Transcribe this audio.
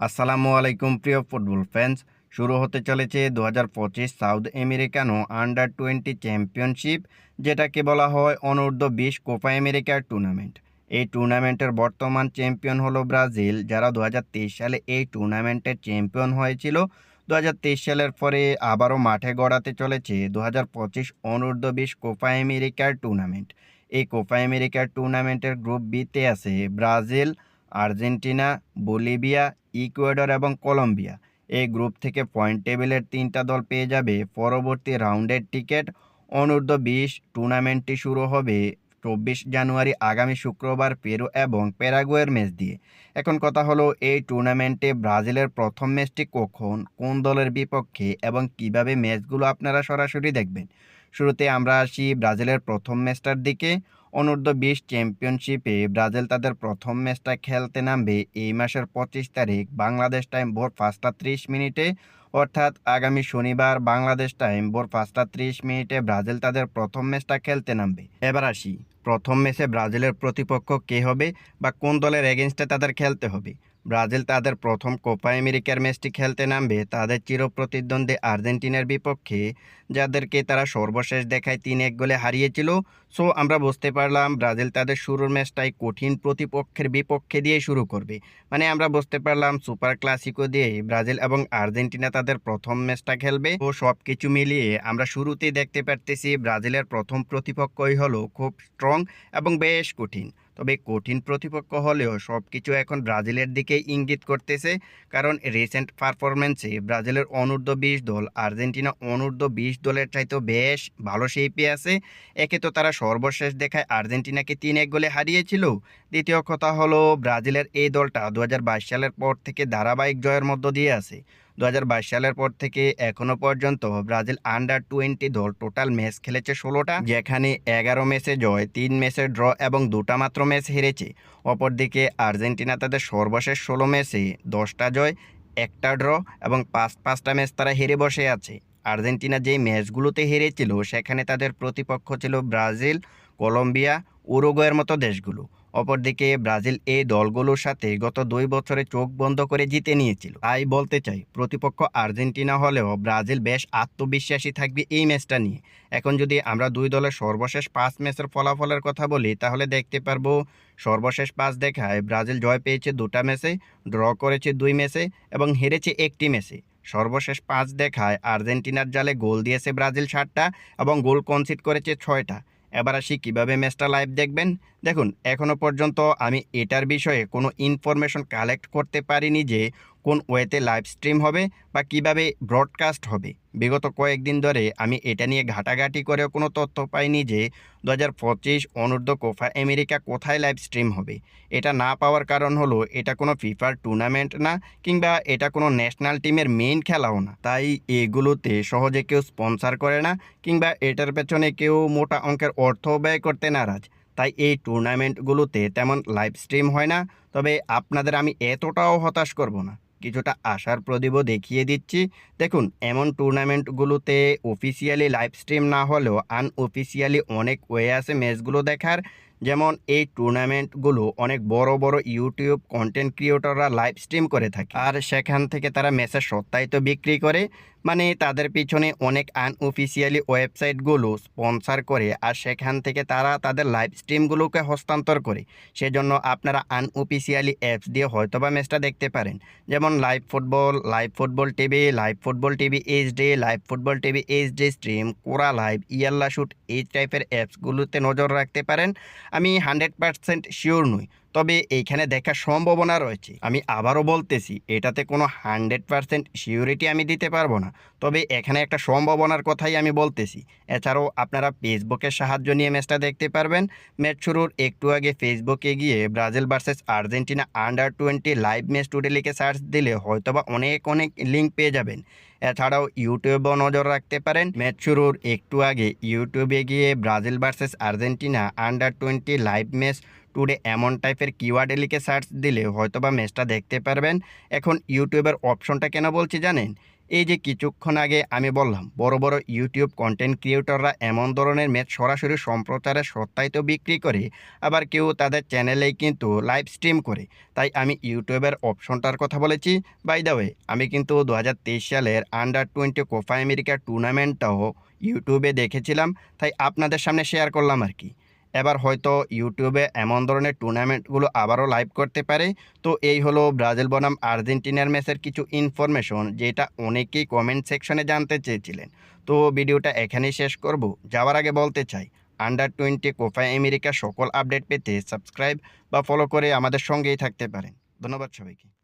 আসসালামু আলাইকুম, প্রিয় ফুটবল ফ্যান্স শুরু হতে চলেছে দু হাজার পঁচিশ South Americano under twenty championship যেটাকে বলা হয় অনূর্ধ্ব বিশ কোপা আমেরিকার টুর্নামেন্ট এই টুর্নামেন্টের বর্তমান চ্যাম্পিয়ন হলো ব্রাজিল, যারা দু হাজার তেইশ সালে এই টুর্নামেন্টের চ্যাম্পিয়ন হয়েছিল। দু হাজার তেইশ সালের পরে আবারও মাঠে গড়াতে চলেছে দু হাজার পঁচিশ অনূর্ধ্ব বিশ কোপা আমেরিকার টুর্নামেন্ট এই কোপা আমেরিকার টুর্নামেন্টের গ্রুপ বিতে আছে ব্রাজিল আর্জেন্টিনা, বলিভিয়া, ইকুয়েডর এবং কলম্বিয়া। এই গ্রুপ থেকে পয়েন্ট টেবিলের তিনটা দল পেয়ে যাবে। পরবর্তী রাউন্ডের টিকিট অনূর্ধ্ব বিশ। টুর্নামেন্টটি শুরু হবে চব্বিশ জানুয়ারি, আগামী শুক্রবার পেরু এবং প্যারাগুয়ের ম্যাচ দিয়ে। এখন কথা হলো, এই টুর্নামেন্টে ব্রাজিলের প্রথম ম্যাচটি কখন, কোন দলের বিপক্ষে এবং কীভাবে ম্যাচগুলো আপনারা সরাসরি দেখবেন? শুরুতে আমরা আসি ব্রাজিলের প্রথম ম্যাচটার দিকে। অনূর্ধ্ব বিশ চ্যাম্পিয়নশিপে ব্রাজিল তাদের প্রথম ম্যাচটা খেলতে নামবে এই মাসের পঁচিশ তারিখ। বাংলাদেশ টাইম ভোর পাঁচটা ত্রিশ মিনিটে অর্থাৎ আগামী শনিবার বাংলাদেশ টাইম ভোর পাঁচটা ত্রিশ মিনিটে ব্রাজিল তাদের প্রথম ম্যাচটা খেলতে নামবে। এবার আসি, প্রথম ম্যাচে ব্রাজিলের প্রতিপক্ষ কে হবে বা কোন দলের এগেনস্টে তাদের খেলতে হবে? ব্রাজিল তাদের প্রথম কোপা আমেরিকার ম্যাচটি খেলতে নামবে তাদের চিরপ্রতিদ্বন্দ্বী আর্জেন্টিনার বিপক্ষে, যাদেরকে তারা সর্বশেষ দেখায় তিন এক গোলে হারিয়েছিল। সো, আমরা বুঝতে পারলাম ব্রাজিল তাদের শুরুর ম্যাচটাই কঠিন প্রতিপক্ষের বিপক্ষে দিয়ে শুরু করবে। মানে আমরা বুঝতে পারলাম সুপার ক্লাসিকো দিয়ে ব্রাজিল এবং আর্জেন্টিনা তাদের প্রথম ম্যাচটা খেলবে। ও সব কিছু মিলিয়ে আমরা শুরুতেই দেখতে পারতেছি ব্রাজিলের প্রথম প্রতিপক্ষই হলো খুব স্ট্রং এবং বেশ কঠিন। তবে কঠিন প্রতিপক্ষ হলেও সব কিছু এখন ব্রাজিলের দিকে ইঙ্গিত করতেছে। কারণ রিসেন্ট পারফরমেন্সে ব্রাজিলের অনূর্ধ্ব বিশ দল, আর্জেন্টিনা অনূর্ধ্ব বিশ দলের চাইতেও বেশ ভালো শেপে আছে। একে তো তারা সর্বশেষ দেখায় আর্জেন্টিনাকে তিন এক গোলে হারিয়েছিল। দ্বিতীয় কথা হলো ব্রাজিলের এই দলটা দু হাজার বাইশ সালের পর থেকে ধারাবাহিক জয়ের মধ্য দিয়ে আছে। দু হাজার বাইশ সালের পর থেকে এখনও পর্যন্ত ব্রাজিল আন্ডার টোয়েন্টি দল টোটাল ম্যাচ খেলেছে ষোলোটা, যেখানে এগারো ম্যাচে জয়, তিন ম্যাচে ড্র এবং দুটা মাত্র ম্যাচ হেরেছে। অপরদিকে আর্জেন্টিনা তাদের সর্বশেষ ষোলো ম্যাচে দশটা জয়, একটা ড্র এবং পাঁচ, পাঁচটা ম্যাচ তারা হেরে বসে আছে। আর্জেন্টিনা যেই ম্যাচগুলোতে হেরেছিল, সেখানে তাদের প্রতিপক্ষ ছিল ব্রাজিল, কলম্বিয়া, উরুগুয়ের মতো দেশগুলো। অপরদিকে ব্রাজিল এই দলগুলোর সাথে গত দুই বছরে চোখ বন্ধ করে জিতে নিয়েছিল। তাই বলতে চাই, প্রতিপক্ষ আর্জেন্টিনা হলেও ব্রাজিল বেশ আত্মবিশ্বাসী থাকবে এই ম্যাচটা নিয়ে। এখন যদি আমরা দুই দলের সর্বশেষ পাঁচ ম্যাচের ফলাফলের কথা বলি, তাহলে দেখতে পারব, সর্বশেষ পাঁচ দেখায় ব্রাজিল জয় পেয়েছে দুটা ম্যাচে, ড্র করেছে দুই ম্যাচে এবং হেরেছে একটি ম্যাচে। সর্বশেষ পাঁচ দেখায় আর্জেন্টিনার জালে গোল দিয়েছে ব্রাজিল সাতটা এবং গোল কনসিড করেছে ছয়টা। এবার আসি কীভাবে ম্যাচটা লাইভ দেখবেন। দেখুন এখনও পর্যন্ত আমি এটার বিষয়ে কোনো ইনফরমেশন কালেক্ট করতে পারিনি যে কোন ওয়েতে লাইভ স্ট্রিম হবে বা কীভাবে ব্রডকাস্ট হবে। বিগত কয়েকদিন ধরে আমি এটা নিয়ে ঘাটাঘাটি করেও কোনো তথ্য পাইনি যে দু হাজার পঁচিশ অনূর্ধ্ব কোফা আমেরিকা কোথায় লাইভ স্ট্রিম হবে। এটা না পাওয়ার কারণ হলো এটা কোনো ফিফার টুর্নামেন্ট না কিংবা এটা কোনো ন্যাশনাল টিমের মেইন খেলাও না। তাই এগুলোতে সহজে কেউ স্পন্সার করে না কিংবা এটার পেছনে কেউ মোটা অঙ্কের অর্থ ব্যয় করতে নারাজ। তাই এই টুর্নামেন্টগুলোতে তেমন লাইভ স্ট্রিম হয় না। তবে আপনাদের আমি এতটাও হতাশ করব না। কিছুটা আশার প্রদীপও দেখিয়ে দিচ্ছি। দেখুন, এমন টুর্নামেন্টগুলোতে অফিসিয়ালি লাইভ স্ট্রিম না হলেও আনঅফিসিয়ালি অনেক ওয়ে আছে ম্যাচগুলো দেখার। যেমন এই টুর্নামেন্টগুলো অনেক বড় বড় ইউটিউব কন্টেন্ট ক্রিয়েটররা লাইভ স্ট্রিম করে থাকে। আর সেখান থেকে তারা ম্যাচের সত্তায়িত বিক্রি করে মানে তাদের পিছনে অনেক আনঅফিসিয়ালি ওয়েবসাইটগুলো স্পন্সার করে, আর সেখান থেকে তারা তাদের লাইভ স্ট্রিমগুলোকে হস্তান্তর করে। সেজন্য আপনারা আনঅফিসিয়ালি অ্যাপস দিয়ে হয়তোবা ম্যাচটা দেখতে পারেন। যেমন live football live football TV live football TV H HD live football TV H HD stream কোরা লাইভ ইয়াল্লা শুট এই টাইপের অ্যাপসগুলোতে নজর রাখতে পারেন। আমি হান্ড্রেড পারসেন্ট শিওর নই। তবে এইখানে দেখার সম্ভাবনা রয়েছে। আমি আবারও বলতেছি, এটাতে কোনো হান্ড্রেড পারসেন্ট সিউরিটি আমি দিতে পারব না। তবে এখানে একটা সম্ভাবনার কথাই আমি বলতেছি। এছাড়াও আপনারা ফেসবুকের সাহায্য নিয়ে ম্যাচটা দেখতে পারবেন। ম্যাচ শুরুর একটু আগে ফেসবুকে গিয়ে Brazil versus Argentina under twenty live match today লিখে সার্চ দিলে হয়তোবা অনেক অনেক লিঙ্ক পেয়ে যাবেন। এছাড়াও ইউটিউবেও নজর রাখতে পারেন। ম্যাচ শুরুর একটু আগে ইউটিউবে গিয়ে Brazil versus Argentina under twenty live match today এমন টাইপের কিওয়ার্ডে লিখে সার্চ দিলে হয়তো বা ম্যাচটা দেখতে পারবেন। এখন ইউটিউবের অপশনটা কেন বলছি জানেন? এই যে কিছুক্ষণ আগে আমি বললাম, বড় বড় ইউটিউব কন্টেন্ট ক্রিয়েটররা এমন ধরনের ম্যাচ সরাসরি সম্প্রচারের সত্তায় তো বিক্রি করে, আবার কেউ তাদের চ্যানেলেই কিন্তু লাইভ স্ট্রিম করে। তাই আমি ইউটিউবের অপশনটার কথা বলেছি। বাই দ্য ওয়ে আমি কিন্তু দু হাজার তেইশ সালের আন্ডার টোয়েন্টি কোপা আমেরিকা টুর্নামেন্টটাও ইউটিউবে দেখেছিলাম। তাই আপনাদের সামনে শেয়ার করলাম আর কি। এবার হয়তো ইউটিউবে এমন ধরনের টুর্নামেন্টগুলো আবারও লাইভ করতে পারে। তো এই হলো ব্রাজিল বনাম আর্জেন্টিনার ম্যাচের কিছু ইনফরমেশন যেটা অনেকেই কমেন্ট সেকশনে জানতে চেয়েছিলেন। তো ভিডিওটা এখানেই শেষ করব। যাওয়ার আগে বলতে চাই আন্ডার টোয়েন্টি কোপা আমেরিকা সকল আপডেট পেতে সাবস্ক্রাইব বা ফলো করে আমাদের সঙ্গেই থাকতে পারেন। ধন্যবাদ সবাইকে।